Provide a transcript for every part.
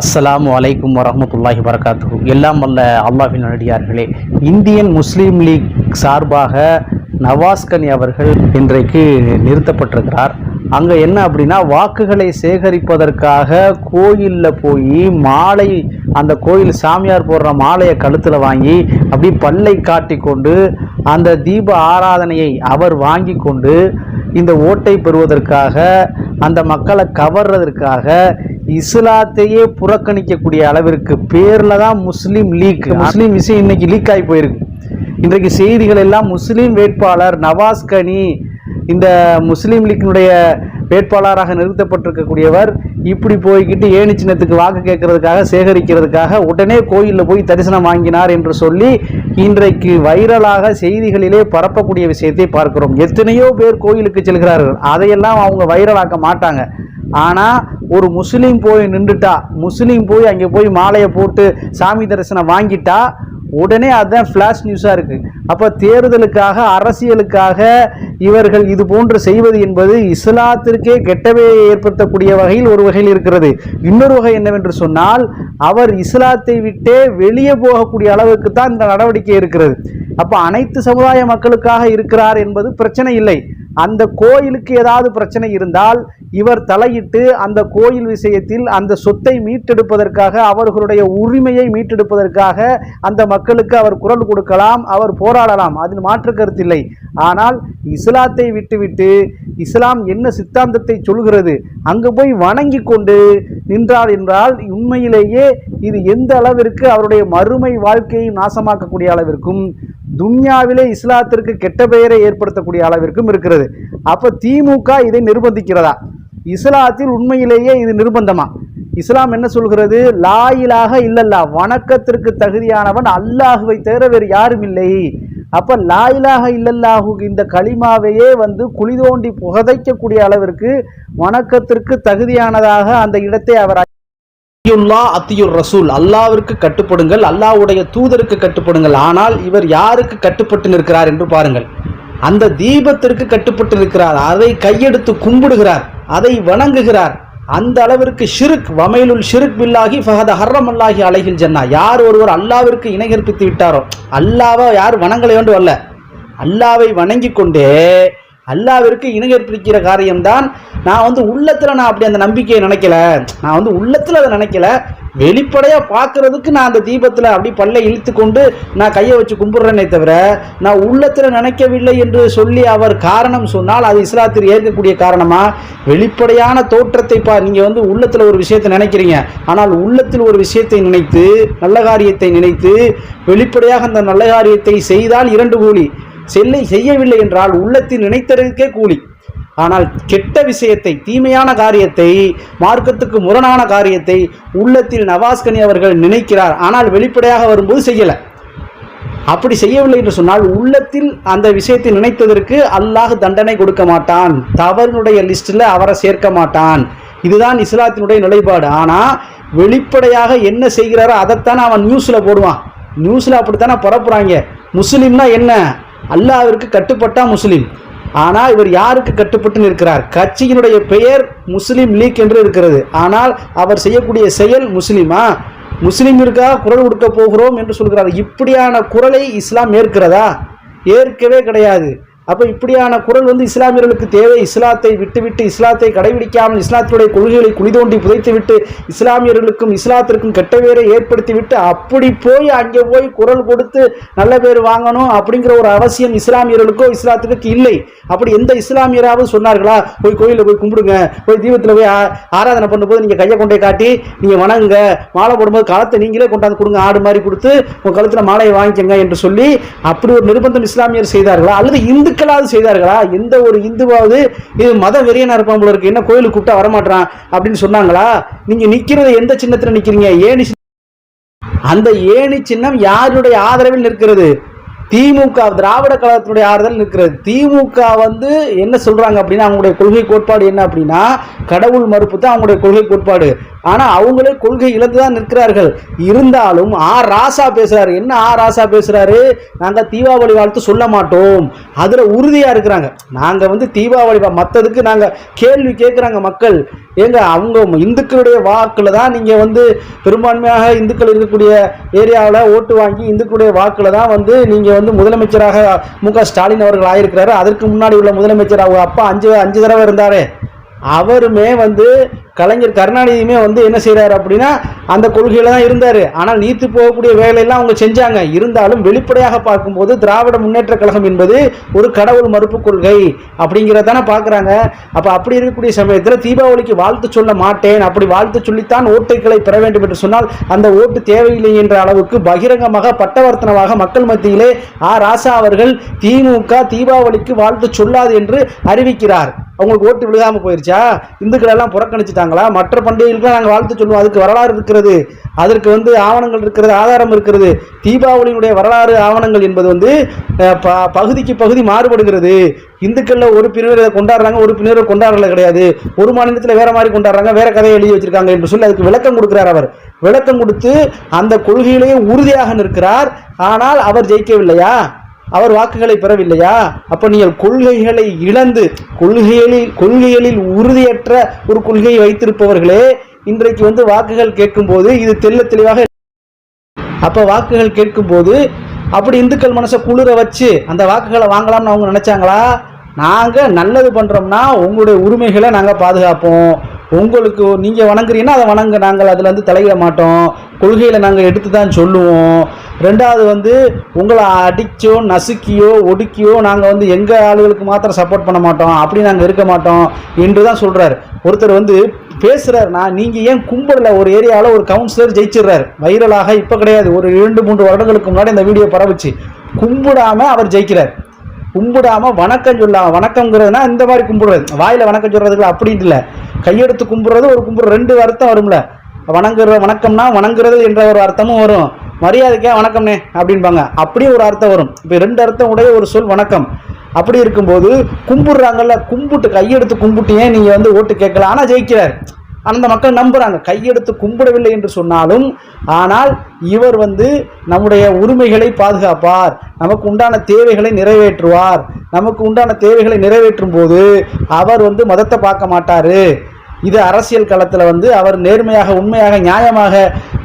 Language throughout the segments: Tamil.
அஸ்லாம் அலைக்கும் வரமத்துல்லாஹி வரகாத்து எல்லாம் வல்ல அல்லாஹின் நடிகார்களே இந்தியன் முஸ்லீம் லீக் சார்பாக நவாஸ்கனி அவர்கள் இன்றைக்கு நிறுத்தப்பட்டிருக்கிறார். அங்கே என்ன அப்படின்னா வாக்குகளை சேகரிப்பதற்காக கோயிலில் போய் மாலை அந்த கோயில் சாமியார் போடுற மாலையை கழுத்தில் வாங்கி அப்படி பல்லை காட்டி கொண்டு அந்த தீப ஆராதனையை அவர் வாங்கி கொண்டு இந்த ஓட்டை பெறுவதற்காக அந்த மக்களை கவர்றதற்காக இஸ்லாத்தையே புறக்கணிக்கக்கூடிய அளவிற்கு பேரில் தான் முஸ்லீம் லீக் முஸ்லீம் விஷயம் இன்னைக்கு லீக் ஆகி போயிருக்கு. இன்றைக்கு செய்திகள் எல்லாம் முஸ்லீம் வேட்பாளர் நவாஸ் கனி இந்த முஸ்லீம் லீக்கினுடைய வேட்பாளராக நிறுத்தப்பட்டிருக்கக்கூடியவர் இப்படி போய்கிட்டு ஏணி சின்னத்துக்கு வாக்கு கேட்கறதுக்காக சேகரிக்கிறதுக்காக உடனே கோயிலில் போய் தரிசனம் வாங்கினார் என்று சொல்லி இன்றைக்கு வைரலாக செய்திகளிலே பரப்பக்கூடிய விஷயத்தை பார்க்கிறோம். எத்தனையோ பேர் கோயிலுக்கு செல்கிறார்கள். அதையெல்லாம் அவங்க வைரலாக்க மாட்டாங்க. ஆனால் ஒரு முஸ்லீம் போய் நின்றுட்டா முஸ்லீம் போய் அங்கே போய் மாலையை போட்டு சாமி தரிசனம் வாங்கிட்டா உடனே அதுதான் ஃப்ளாஷ் நியூஸாக இருக்குது அப்போ தேர்தலுக்காக அரசியலுக்காக இவர்கள் இது போன்று செய்வது என்பது இஸ்லாத்திற்கே கெட்டவே ஏற்படுத்தக்கூடிய வகையில் ஒரு வகையில் இருக்கிறது. இன்னொரு வகை என்னவென்று சொன்னால் அவர் இஸ்லாத்தை விட்டே வெளியே போகக்கூடிய அளவுக்கு தான் இந்த நடவடிக்கை இருக்கிறது. அப்போ அனைத்து சமுதாய மக்களுக்காக இருக்கிறார் என்பது பிரச்சனை இல்லை. அந்த கோயிலுக்கு ஏதாவது பிரச்சனை இருந்தால் இவர் தலையிட்டு அந்த கோயில் விஷயத்தில் அந்த சொத்தை மீட்டெடுப்பதற்காக அவர்களுடைய உரிமையை மீட்டெடுப்பதற்காக அந்த மக்களுக்கு அவர் குரல் கொடுக்கலாம் அவர் போராடலாம். அதில் மாற்று கருத்தில்லை ஆனால் இஸ்லாத்தை விட்டுவிட்டு இஸ்லாம் என்ன சித்தாந்தத்தை சொல்கிறது? அங்கு போய் வணங்கி கொண்டு நின்றார் என்றால் உண்மையிலேயே இது எந்த அளவிற்கு அவருடைய மறுமை வாழ்க்கையை நாசமாக்கக்கூடிய அளவிற்கும் துன்யாவிலே இஸ்லாத்திற்கு கெட்ட பெயரை ஏற்படுத்தக்கூடிய அளவிற்கும் இருக்கிறது. இருக்கிறது. அப்போ திமுக இதை நிர்பந்திக்கிறதா? இஸ்லாத்தில் உண்மையிலேயே இது நிர்பந்தமா? இஸ்லாம் என்ன சொல்கிறது? லாயிலாக இல்லல்லா வணக்கத்திற்கு தகுதியானவன் அல்லாஹுவை தவிர வேறு யாரும் இல்லை. அப்போ லாயிலாக இல்லல்லாஹு இந்த களிமாவையே வந்து குழி தோண்டி புகதைக்கக்கூடிய அளவிற்கு வணக்கத்திற்கு தகுதியானதாக அந்த இடத்தை அவர் அத்தியுல்லா அத்தியுர் ரசூல் அல்லாவிற்கு கட்டுப்படுங்கள் அல்லாவுடைய தூதருக்கு கட்டுப்படுங்கள். ஆனால் இவர் யாருக்கு கட்டுப்பட்டு நிற்கிறார் என்று பாருங்கள். அந்த தீபத்திற்கு கட்டுப்பட்டு இருக்கிறார் அதை கையெடுத்து கும்பிடுகிறார். அதை வணங்குகிறார். அந்த அளவிற்கு ஷிருக் வமையிலுள் ஷிருக் பில்லாகி ஃபஹத ஹர்ரம் அல்லாஹி அலைஹில் ஜன்னா. யார் ஒருவர் அல்லாவிற்கு இணை கற்பித்து விட்டாரோ? அல்லாவை யார் வணங்கலை வேண்டும் அல்ல. அல்லாவை வணங்கி கொண்டே அல்லாவிற்கு இணையற்பிக்கிற காரியம்தான். நான் வந்து உள்ளத்தில் நான் அப்படி அந்த நம்பிக்கையை நினைக்கல. நான் வந்து உள்ளத்தில் அதை நினைக்கல. வெளிப்படையாக பார்க்கறதுக்கு நான் அந்த தீபத்தில் அப்படி பல்லை இழுத்து கொண்டு நான் கையை வச்சு கும்பிட்றேனே தவிர நான் உள்ளத்தில் நினைக்கவில்லை என்று சொல்லி அவர் காரணம் சொன்னால் அது இஸ்லாத்தில் ஏற்கக்கூடிய காரணமாக வெளிப்படையான தோற்றத்தை பா நீங்கள் வந்து உள்ளத்தில் ஒரு விஷயத்தை நினைக்கிறீங்க. ஆனால் உள்ளத்தில் ஒரு விஷயத்தை நினைத்து நல்ல காரியத்தை நினைத்து வெளிப்படையாக அந்த நல்ல காரியத்தை செய்தால் இரண்டு கூலி. செல்லை செய்யவில்லை என்றால் உள்ளத்தில் நினைத்ததற்கே கூலி. ஆனால் கெட்ட விஷயத்தை தீமையான காரியத்தை மார்க்கத்துக்கு முரணான காரியத்தை உள்ளத்தில் நவாஸ்கனி அவர்கள் நினைக்கிறார். ஆனால் வெளிப்படையாக வரும்போது செய்யலை. அப்படி செய்யவில்லை என்று சொன்னால் உள்ளத்தில் அந்த விஷயத்தை நினைத்ததற்கு அல்லாஹ் தண்டனை கொடுக்க மாட்டான். தவறினுடைய லிஸ்ட்டில் அவரை சேர்க்க மாட்டான். இதுதான் இஸ்லாத்தினுடைய நிலைப்பாடு. ஆனால் வெளிப்படையாக என்ன செய்கிறாரோ அதைத்தானே அவன் நியூஸில் போடுவான். நியூஸில் அப்படித்தானே பரப்புறாங்க முஸ்லீம்னா என்ன? அல்லாவிற்கு கட்டுப்பட்டா முஸ்லீம். ஆனால் இவர் யாருக்கு கட்டுப்பட்டு நிற்கிறார்? கட்சியினுடைய பெயர் முஸ்லீம் லீக் என்று இருக்கிறது. ஆனால் அவர் செய்யக்கூடிய செயல் முஸ்லீமா? முஸ்லீமிற்காக குரல் கொடுக்க போகிறோம் என்று சொல்கிறார். இப்படியான குரலை இஸ்லாம் ஏற்கிறதா? ஏற்கவே கிடையாது. அப்போ இப்படியான குரல் வந்து இஸ்லாமியர்களுக்கு தேவை. இஸ்லாத்தை விட்டுவிட்டு இஸ்லாத்தை கடைபிடிக்காமல் இஸ்லாத்தினுடைய கொள்கைகளை குளிதோண்டி புதைத்துவிட்டு இஸ்லாமியர்களுக்கும் இஸ்லாத்திற்கும் கெட்ட பேரை ஏற்படுத்திவிட்டு அப்படி போய் அங்கே போய் குரல் கொடுத்து நல்ல பேர் வாங்கணும் அப்படிங்கிற ஒரு அவசியம் இஸ்லாமியர்களுக்கோ இஸ்லாத்துக்கு இல்லை. அப்படி எந்த இஸ்லாமியராவது சொன்னார்களா? போய் கோயிலில் போய் கும்பிடுங்க போய் தீபத்தில் போய் ஆராதனை பண்ணும்போது நீங்கள் கையை கொண்டே காட்டி நீங்கள் வணங்குங்க மாலை போடும்போது காலத்தை நீங்களே கொண்டாந்து கொடுங்க ஆடு மாதிரி கொடுத்து உங்கள் கழுத்தில் மாலையை வாங்கிக்கங்க என்று சொல்லி அப்படி ஒரு நிர்பந்தம் இஸ்லாமியர் செய்தார்களா? அல்லது இந்து சிக்கலாவது செய்தார்களா? எந்த ஒரு இந்துவாவது இது மத வெறியனா இருப்பான் போல இருக்கு என்ன கோயிலுக்கு கூப்பிட்டா வரமாட்டான் அப்படின்னு சொன்னாங்களா? நீங்க நிக்கிறது எந்த சின்னத்துல நிக்கிறீங்க? ஏணி சின்ன- அந்த ஏணி சின்னம் யாருடைய ஆதரவில் நிற்கிறது? திமுக திராவிட கழகத்தினுடைய ஆறுதல் நிற்கிறது. திமுக வந்து என்ன சொல்றாங்க அப்படின்னா அவங்களுடைய கொள்கை கோட்பாடு என்ன அப்படின்னா கடவுள் மறுப்பு தான் அவங்களுடைய கொள்கை கோட்பாடு. ஆனால் அவங்களே கொள்கை இழந்து தான் நிற்கிறார்கள். இருந்தாலும் ஆ ராசா பேசுகிறாரு என்ன ஆ ராசா பேசுகிறாரு நாங்கள் தீபாவளி வாழ்த்து சொல்ல மாட்டோம். அதில் உறுதியாக இருக்கிறாங்க. நாங்கள் வந்து தீபாவளி மற்றதுக்கு நாங்கள் கேள்வி கேட்குறாங்க மக்கள். ஏங்க அவங்க இந்துக்களுடைய வாக்கில் தான் நீங்கள் வந்து பெரும்பான்மையாக இந்துக்கள் இருக்கக்கூடிய ஏரியாவில் ஓட்டு வாங்கி இந்துக்களுடைய வாக்கில் தான் வந்து நீங்கள் வந்து முதலமைச்சராக மு க ஸ்டாலின் அவர்கள் ஆயிருக்கிறாரு. அதற்கு முன்னாடி உள்ள முதலமைச்சர் அவங்க அப்பா அஞ்சு அஞ்சு தடவை இருந்தாரே. அவருமே வந்து கலைஞர் கருணாநிதியுமே வந்து என்ன செய்கிறாரு அப்படின்னா அந்த கொள்கையில் தான் இருந்தார். ஆனால் நீத்து போகக்கூடிய வேலையெல்லாம் அவங்க செஞ்சாங்க. இருந்தாலும் வெளிப்படையாக பார்க்கும்போது திராவிட முன்னேற்ற கழகம் என்பது ஒரு கடவுள் மறுப்பு கொள்கை அப்படிங்கிறதானே பார்க்குறாங்க. அப்போ அப்படி இருக்கக்கூடிய சமயத்தில் தீபாவளிக்கு வாழ்த்து சொல்ல மாட்டேன். அப்படி வாழ்த்து சொல்லித்தான் ஓட்டுகளை பெற வேண்டும் என்று சொன்னால் அந்த ஓட்டு தேவையில்லை என்ற அளவுக்கு பகிரங்கமாக பட்டவர்த்தனமாக மக்கள் மத்தியிலே ஆ ராசா அவர்கள் திமுக தீபாவளிக்கு வாழ்த்து சொல்லாது என்று அறிவிக்கிறார். அவங்களுக்கு ஓட்டு விழுகாம போயிருச்சா? இந்துக்கள் எல்லாம் புறக்கணிச்சிட்டாங்களா மற்ற பண்டிகைகளுக்கு நாங்கள் வாழ்த்து சொல்லுவோம். அதுக்கு வரலாறு இருக்கிறது. அதற்கு வந்து ஆவணங்கள் இருக்கிறது ஆதாரம் இருக்கிறது. தீபாவளியினுடைய வரலாறு ஆவணங்கள் என்பது வந்து ப- பகுதிக்கு பகுதி மாறுபடுகிறது. இந்துக்களில் ஒரு பிரிவினரை கொண்டாடுறாங்க ஒரு பிரிவினரை கொண்டாடுறல கிடையாது. ஒரு மாநிலத்தில் வேறு மாதிரி கொண்டாடுறாங்க வேறு கதையை எழுதி வச்சிருக்காங்க என்று சொல்லி அதுக்கு விளக்கம் கொடுக்கிறார் அவர். விளக்கம் கொடுத்து அந்த கொள்கையிலேயே உறுதியாக நிற்கிறார். ஆனால் அவர் ஜெயிக்கவில்லையா? அவர் வாக்குகளை பெறவில்லையா? அப்போ நீங்கள் கொள்கைகளை இழந்து கொள்கைகளில் கொள்கைகளில் உறுதியற்ற ஒரு கொள்கையை வைத்திருப்பவர்களே இன்றைக்கு வந்து வாக்குகள் கேட்கும்போது இது தெள்ள தெளிவாக அப்போ வாக்குகள் கேட்கும்போது அப்படி இந்துக்கள் மனசை குளிர வச்சு அந்த வாக்குகளை வாங்கலாம்னு அவங்க நினச்சாங்களா? நாங்கள் நல்லது பண்ணுறோம்னா உங்களுடைய உரிமைகளை நாங்கள் பாதுகாப்போம். உங்களுக்கு நீங்கள் வணங்குறீங்கன்னா அதை வணங்க நாங்கள் அதில் இருந்து தலையிட மாட்டோம். கொள்கையில் நாங்கள் எடுத்து தான் சொல்லுவோம். ரெண்டாவது வந்து உங்களை அடிச்சோ நசுக்கியோ ஒடுக்கியோ நாங்கள் வந்து எங்கள் ஆளுகளுக்கு மாத்திரம் சப்போர்ட் பண்ண மாட்டோம். அப்படி நாங்கள் இருக்க மாட்டோம் என்று தான் சொல்கிறார் ஒருத்தர் வந்து பேசுகிறாருனா நீங்கள் ஏன் கும்பலில் ஒரு ஏரியாவில் ஒரு கவுன்சிலர் ஜெயிச்சிடுறாரு? வைரலாக இப்போ கிடையாது. ஒரு இரண்டு மூன்று வருடங்களுக்கு முன்னாடி இந்த வீடியோ பரவுச்சு. கும்பிடாமல் அவர் ஜெயிக்கிறார். கும்பிடாம வணக்கம் சொல்லாம வணக்கம்ங்கிறதுனா இந்த மாதிரி கும்பிடுறது. வாயில் வணக்கம் சொல்கிறதுக்கு அப்படின்னு இல்லை. கையெடுத்து கும்பிட்றது ஒரு கும்பிடு ரெண்டு வருத்தம் வரும்ல. வணங்குற வணக்கம்னா வணங்குறது என்ற ஒரு அர்த்தமும் வரும். மரியாதைக்கே வணக்கம்னே அப்படின்பாங்க. அப்படியே ஒரு அர்த்தம் வரும். இப்போ ரெண்டு அர்த்தம் உடைய ஒரு சொல் வணக்கம். அப்படி இருக்கும்போது கும்பிடுறாங்கல்ல கும்பிட்டு கையெடுத்து கும்பிட்டு ஏன் நீங்கள் வந்து ஓட்டு கேட்கல? ஆனால் ஜெயிக்கிறார். அந்த மக்கள் நம்புகிறாங்க கையெடுத்து கும்பிடவில்லை என்று சொன்னாலும் ஆனால் இவர் வந்து நம்முடைய உரிமைகளை பாதுகாப்பார். நமக்கு உண்டான தேவைகளை நிறைவேற்றுவார். நமக்கு உண்டான தேவைகளை நிறைவேற்றும் போது அவர் வந்து மதத்தை பார்க்க மாட்டார். இது அரசியல் களத்தில் வந்து அவர் நேர்மையாக உண்மையாக நியாயமாக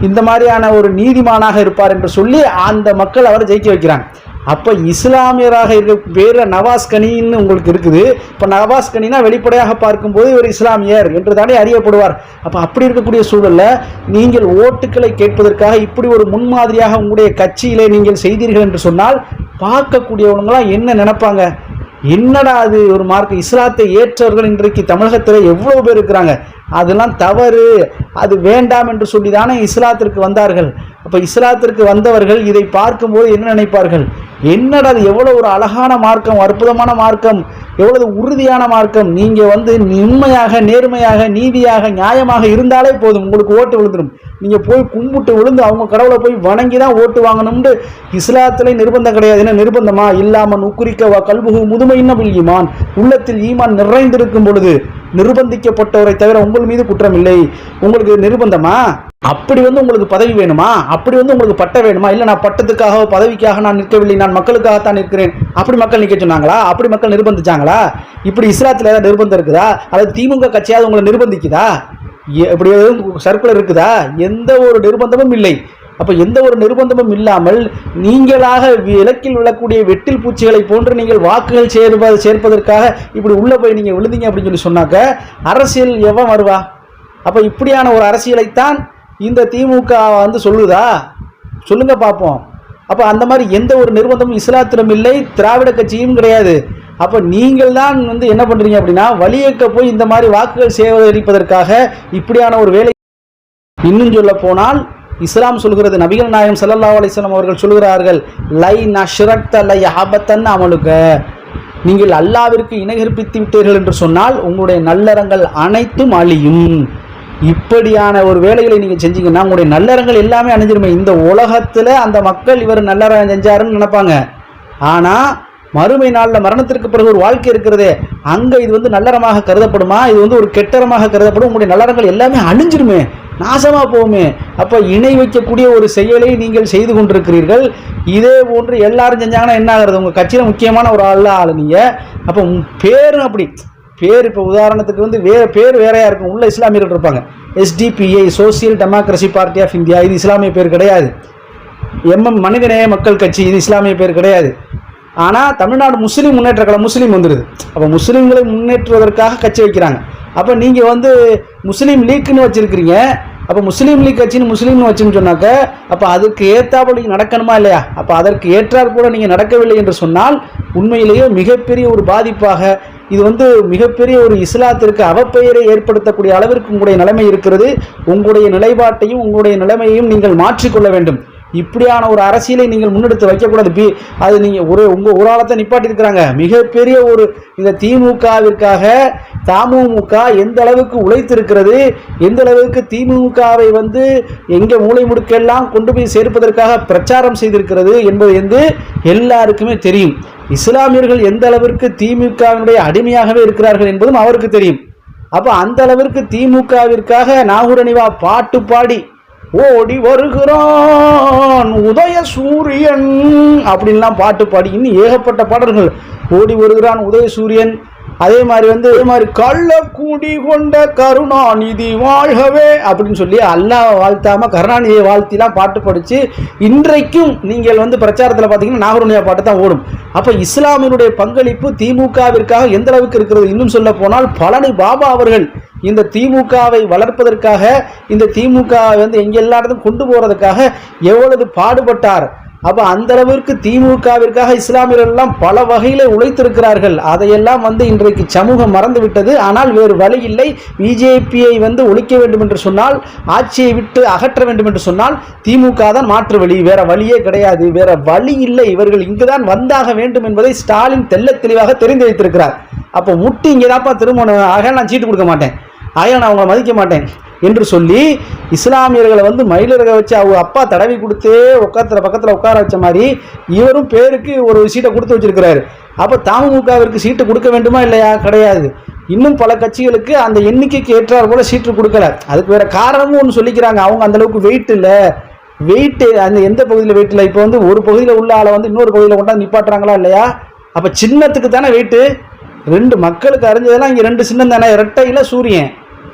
இந்த மாதிரியான ஒரு நீதிமானாக இருப்பார் என்று சொல்லி அந்த மக்கள் அவரை ஜெயிக்க வைக்கிறாங்க. அப்போ இஸ்லாமியராக இருக்க பேரில் நவாஸ் கனின்னு உங்களுக்கு இருக்குது. இப்போ நவாஸ் கனினா வெளிப்படையாக பார்க்கும்போது இவர் இஸ்லாமியர் என்று தானே அறியப்படுவார். அப்போ அப்படி இருக்கக்கூடிய சூழலில் நீங்கள் ஓட்டுக்களை கேட்பதற்காக இப்படி ஒரு முன்மாதிரியாக உங்களுடைய கட்சியிலே நீங்கள் செய்தீர்கள் என்று சொன்னால் பார்க்கக்கூடியவங்களாம் என்ன நினைப்பாங்க? என்னடா அது ஒரு மார்க்? இஸ்லாத்தை ஏற்றவர்கள் இன்றைக்கு தமிழகத்தில் எவ்வளவு பேர் இருக்கிறாங்க? அதெல்லாம் தவறு. அது வேண்டாம் என்று சொல்லி தானே இஸ்லாத்திற்கு வந்தார்கள். அப்போ இஸ்லாத்திற்கு வந்தவர்கள் இதை பார்க்கும்போது என்ன நினைப்பார்கள்? என்னடா அது எவ்வளோ ஒரு அழகான மார்க்கம் அற்புதமான மார்க்கம் எவ்வளவு உறுதியான மார்க்கம். நீங்கள் வந்து உண்மையாக நேர்மையாக நீதியாக நியாயமாக இருந்தாலே போதும். உங்களுக்கு ஓட்டு விழுந்துடும் நீங்கள் போய் கும்பிட்டு விழுந்து அவங்க கடவுளை போய் வணங்கி தான் ஓட்டு வாங்கணும்னு இஸ்லாத்துல நிர்பந்தம் கிடையாது. என்ன நிர்பந்தமா? இல்லாமல் உக்குரிக்க வா கல்புகு முதுமை என்ன ஈமான். உள்ளத்தில் ஈமான் நிறைந்திருக்கும் பொழுது நிர்பந்திக்கப்பட்டவரை தவிர உங்கள் மீது குற்றம் இல்லை. உங்களுக்கு நிர்பந்தமா? அப்படி வந்து உங்களுக்கு பதவி வேணுமா? அப்படி வந்து உங்களுக்கு பட்டம் வேணுமா? இல்லை நான் பட்டத்துக்காக பதவிக்காக நான் நிற்கவில்லை நான் மக்களுக்காகத்தான் நிற்கிறேன். அப்படி மக்கள் நிற்க சொன்னாங்களா? அப்படி மக்கள் நிர்பந்திச்சாங்களா? இப்படி இஸ்லாத்தில் ஏதாவது நிர்பந்தம் இருக்குதா? அல்லது திமுக கட்சியாவது உங்களை நிர்பந்திக்குதா? எ- இப்படி எதுவும் சர்க்குலர் இருக்குதா? எந்த ஒரு நிர்பந்தமும் இல்லை. அப்போ எந்த ஒரு நிர்பந்தமும் இல்லாமல் நீங்களாக விளக்கில் விழக்கூடிய வெட்டில் பூச்சிகளை போன்று நீங்கள் வாக்குகள் சேர்ப்ப சேர்ப்பதற்காக இப்படி உள்ளே போய் நீங்கள் விழுந்தீங்க அப்படின்னு சொல்லி சொன்னாக்க அரசியல் எவன் வருவா? அப்போ இப்படியான ஒரு அரசியலைத்தான் இந்த திமுக வந்து சொல்லுதா? சொல்லுங்க பார்ப்போம் அப்போ அந்த மாதிரி எந்த ஒரு நிர்பந்தமும் இஸ்லாத்திலும் இல்லை திராவிட கட்சியும் கிடையாது. அப்போ நீங்கள் தான் வந்து என்ன பண்ணுறீங்க அப்படின்னா வழியக்க போய் இந்த மாதிரி வாக்குகள் சேகரிப்பதற்காக இப்படியான ஒரு வேலை இன்னும் சொல்ல போனால் இஸ்லாம் சொல்கிறது நபிகள் நாயகம் சல்லா அலிஸ்லாம் அவர்கள் சொல்கிறார்கள் லை நஷ்ரக்த லை ஆபத்தன் அமலுக. நீங்கள் அல்லாவிற்கு இணைகற்பித்து விட்டீர்கள் என்று சொன்னால் உங்களுடைய நல்லறங்கள் அனைத்தும் அழியும். இப்படியான ஒரு வேலைகளை நீங்கள் செஞ்சீங்கன்னா உங்களுடைய நல்லறங்கள் எல்லாமே அணிஞ்சிருமே இந்த உலகத்தில் அந்த மக்கள் இவர் நல்லறம் செஞ்சாருன்னு நினைப்பாங்க. ஆனால் மறுமை நாளில் மரணத்திற்கு பிறகு ஒரு வாழ்க்கை இருக்கிறதே அங்கே இது வந்து நல்லறமாக கருதப்படுமா? இது வந்து ஒரு கெட்டரமாக கருதப்படும்? உங்களுடைய நல்லறங்கள் எல்லாமே அழிஞ்சிருமே. நாசமாக போகுமே. அப்போ இணை வைக்கக்கூடிய ஒரு செயலை நீங்கள் செய்து கொண்டிருக்கிறீர்கள். இதே போன்று எல்லாரும் செஞ்சாங்கன்னா என்ன ஆகிறது? உங்கள் கட்சியில் முக்கியமான ஒரு ஆள் ஆளு நீங்கள் அப்போ பேரும் அப்படி. பேர் இப்போ உதாரணத்துக்கு வந்து வே பேர் வேறையாக இருக்கும். உள்ள இஸ்லாமியர்கள் இருப்பாங்க. SDPI social democracy party of India இது இஸ்லாமிய பேர் கிடையாது. எம்எம் மனிதநேய மக்கள் கட்சி. இது இஸ்லாமிய பேர் கிடையாது. ஆனால் தமிழ்நாடு முஸ்லீம் முன்னேற்ற கழகம் முஸ்லீம் வந்துடுது அப்போ முஸ்லீம்களை முன்னேற்றுவதற்காக கட்சி வைக்கிறாங்க. அப்போ நீங்கள் வந்து முஸ்லீம் லீக்னு வச்சுருக்கிறீங்க. அப்போ முஸ்லீம் லீக் கட்சின்னு முஸ்லீம்னு வச்சுன்னு சொன்னாக்க அப்போ அதுக்கு ஏற்றாப்புல நீங்கள் நடக்கணுமா இல்லையா? அப்போ அதற்கு ஏற்றாற் கூட நீங்கள் நடக்கவில்லை என்று சொன்னால் உண்மையிலேயே மிகப்பெரிய ஒரு பாதிப்பாக இது வந்து மிகப்பெரிய ஒரு இஸ்லாத்திற்கு அவப்பெயரை ஏற்படுத்தக்கூடிய அளவிற்கு உங்களுடைய நிலைமை இருக்கிறது. உங்களுடைய நிலைப்பாட்டையும் உங்களுடைய நிலைமையையும் நீங்கள் மாற்றிக்கொள்ள வேண்டும். இப்படியான ஒரு அரசியலை நீங்கள் முன்னெடுத்து வைக்கக்கூடாது. பி அது நீங்கள் ஒரு உங்கள் ஒரு ஆளத்தை நிப்பாட்டியிருக்கிறாங்க. மிகப்பெரிய ஒரு இந்த திமுகவிற்காக தமுமுக எந்த அளவுக்கு உழைத்திருக்கிறது எந்த அளவுக்கு திமுகவை வந்து எங்கே மூளை முடுக்கெல்லாம் கொண்டு போய் சேர்ப்பதற்காக பிரச்சாரம் செய்திருக்கிறது என்பது வந்து எல்லாருக்குமே தெரியும். இஸ்லாமியர்கள் எந்த அளவிற்கு திமுகவினுடைய அடிமையாகவே இருக்கிறார்கள் என்பதும் அவருக்கு தெரியும். அப்போ அந்த அளவிற்கு திமுகவிற்காக நாகூரணிவா பாட்டு பாடி ஓடி வருகிறான் உதய சூரியன். அப்படின்லாம் பாட்டு பாடி இன்னும் ஏகப்பட்ட பாடல்கள். ஓடி வருகிறான் உதய சூரியன். அதே மாதிரி வந்து அதே மாதிரி கள்ளக்கூடி கொண்ட கருணாநிதி வாழ்கவே அப்படின்னு சொல்லி அல்லாஹ் வாழ்த்தாம கருணாநிதியை வாழ்த்திலாம் பாட்டு படித்து இன்றைக்கும் நீங்கள் வந்து பிரச்சாரத்தில் பார்த்தீங்கன்னா நாகருணியா பாட்டு தான் ஓடும். அப்போ இஸ்லாமியனுடைய பங்களிப்பு திமுகவிற்காக எந்த அளவுக்கு இருக்கிறது? இன்னும் சொல்ல போனால் பழனி பாபா அவர்கள் இந்த திமுகவை வளர்ப்பதற்காக இந்த திமுக வந்து எங்கே எல்லா இடத்துக்கும் கொண்டு போகிறதுக்காக எவ்வளவு பாடுபட்டார்? அப்போ அந்த அளவிற்கு திமுகவிற்காக இஸ்லாமியர்கள் எல்லாம் பல வகையில் உழைத்திருக்கிறார்கள். அதையெல்லாம் வந்து இன்றைக்கு சமூகம் மறந்துவிட்டது ஆனால் வேறு வழி இல்லை. பிஜேபியை வந்து ஒழிக்க வேண்டும் என்று சொன்னால் ஆட்சியை விட்டு அகற்ற வேண்டும் என்று சொன்னால் திமுக தான் மாற்று வழி. வேற வழியே கிடையாது. வேற வழி இல்லை. இவர்கள் இங்குதான் வந்தாக வேண்டும் என்பதை ஸ்டாலின் தெள்ளத் தெளிவாக தெரிந்து வைத்திருக்கிறார். அப்போ முட்டி இங்கே தான்ப்பா திருமணம். ஆக நான் சீட்டு கொடுக்க மாட்டேன். ஆக நான் அவங்களை மதிக்க மாட்டேன் என்று சொல்லி இஸ்லாமியர்களை வந்து மயிலிறக வச்சு அவங்க அப்பா தடவி கொடுத்து உட்காத்துல பக்கத்தில் உட்கார வச்ச மாதிரி இவரும் பேருக்கு ஒரு சீட்டை கொடுத்து வச்சிருக்கிறாரு. அப்போ தாமுமுகவிற்கு சீட்டு கொடுக்க வேண்டுமா இல்லையா? கிடையாது. இன்னும் பல கட்சிகளுக்கு அந்த எண்ணிக்கைக்கு ஏற்றார் போல சீட்டு கொடுக்கல. அதுக்கு வேற காரணமும் ஒன்று சொல்லிக்கிறாங்க. அவங்க அந்தளவுக்கு வெயிட் இல்லை. வெயிட்டு அந்த எந்த பகுதியில் வெயிட் இல்லை? இப்போ வந்து ஒரு பகுதியில் உள்ள ஆளை வந்து இன்னொரு பகுதியில் கொண்டாந்து நிப்பாட்டுறாங்களா இல்லையா? அப்போ சின்னத்துக்கு தானே வெயிட்டு ரெண்டு மக்களுக்கு அறிஞ்சதெல்லாம் இங்கே ரெண்டு சின்னம் தானே? இரட்டையில் சூரியன்.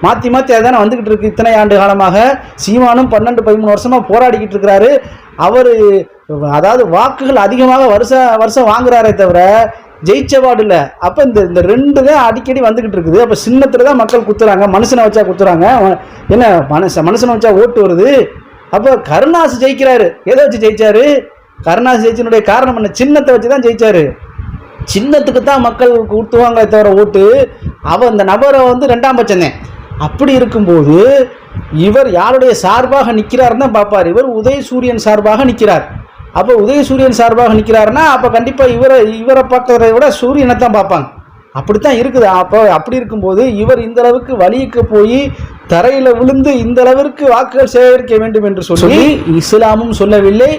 மாற்றி மாற்றி அதுதானே வந்துக்கிட்டு இருக்கு. இத்தனை ஆண்டு காலமாக சீமானும் பன்னெண்டு பதிமூணு வருஷமாக போராடிக்கிட்டு இருக்கிறாரு. அவர் அதாவது வாக்குகள் அதிகமாக வருஷ வருஷம் வாங்குறாரே தவிர ஜெயிச்சவாடு இல்லை. அப்போ இந்த இந்த ரெண்டு தான் அடிக்கடி வந்துக்கிட்டு இருக்குது. அப்போ சின்னத்தில் தான் மக்கள் குத்துறாங்க. மனுஷனை வச்சா குத்துறாங்க. என்ன மனுஷ மனுஷனை வச்சா ஓட்டு வருது. அப்போ கருணாசு ஜெயிக்கிறாரு. எதை வச்சு ஜெயிச்சாரு? கருணாசு ஜெயிச்சனுடைய காரணம் என்ன? சின்னத்தை வச்சு தான் ஜெயிச்சாரு. சின்னத்துக்கு தான் மக்கள் குத்துவாங்களே தவிர ஓட்டு. அவ அந்த நபரை வந்து ரெண்டாம் பட்சந்தேன் அப்படி இருக்கும்போது இவர் யாருடைய சார்பாக நிற்கிறாருன்னு தான் பார்ப்பார் இவர் உதயசூரியன் சார்பாக நிற்கிறார். அப்போ உதயசூரியன் சார்பாக நிற்கிறாருன்னா அப்போ கண்டிப்பாக இவரை இவரை பார்க்கறதை விட சூரியனை தான் பார்ப்பாங்க. அப்படித்தான் இருக்குது. அப்போ அப்படி இருக்கும்போது இவர் இந்த அளவுக்கு வலிக்கு போய் தரையில் விழுந்து இந்த அளவிற்கு வாக்குகள் சேகரிக்க வேண்டும் என்று சொல்லி இஸ்லாமும் சொல்லவில்லை.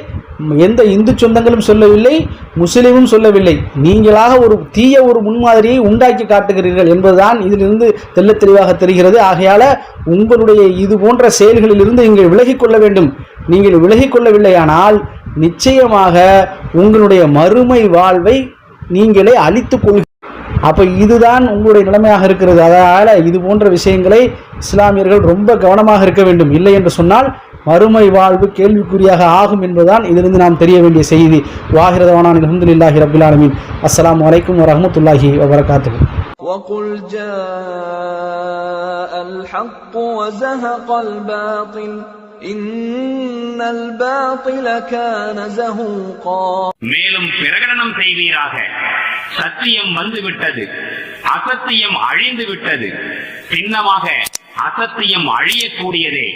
எந்த இந்து சொந்தங்களும் சொல்லவில்லை முஸ்லீமும் சொல்லவில்லை. நீங்களாக ஒரு தீய ஒரு முன்மாதிரியை உண்டாக்கி காட்டுகிறீர்கள் என்பதுதான் இதிலிருந்து தெல்ல தெளிவாக தெரிகிறது. ஆகையால் உங்களுடைய இது போன்ற செயல்களிலிருந்து நீங்கள் விலகிக் கொள்ள வேண்டும். நீங்கள் விலகிக் கொள்ளவில்லையானால் நிச்சயமாக உங்களுடைய மறுமை வாழ்வை நீங்களே அழித்துக் கொள் அப்போ இதுதான் உங்களுடைய நிலைமையாக இருக்கிறது. அதனால் இது போன்ற விஷயங்களை இஸ்லாமியர்கள் ரொம்ப கவனமாக இருக்க வேண்டும். இல்லை என்று சொன்னால் மறுமை வாழ்வு கேள்விக்குறியாக ஆகும் என்பதுதான் இதிலிருந்து நாம் தெரிய வேண்டிய செய்தி வாகிரதவானான் அலமதுல்லாஹி ரபில் ஆலமீன் அஸ்ஸலாமு அலைக்கும் வரஹமத்துல்லாஹி வபரகாத்துஹு وقل جاء الحق وزهق الباطل إن الباطل كان زهوقا மேலும் பிரகடனம் செய்வீராக சத்தியம் வந்துவிட்டது அசத்தியம் அழிந்து விட்டது சின்னமாக அசத்தியம் அழியக்கூடியதே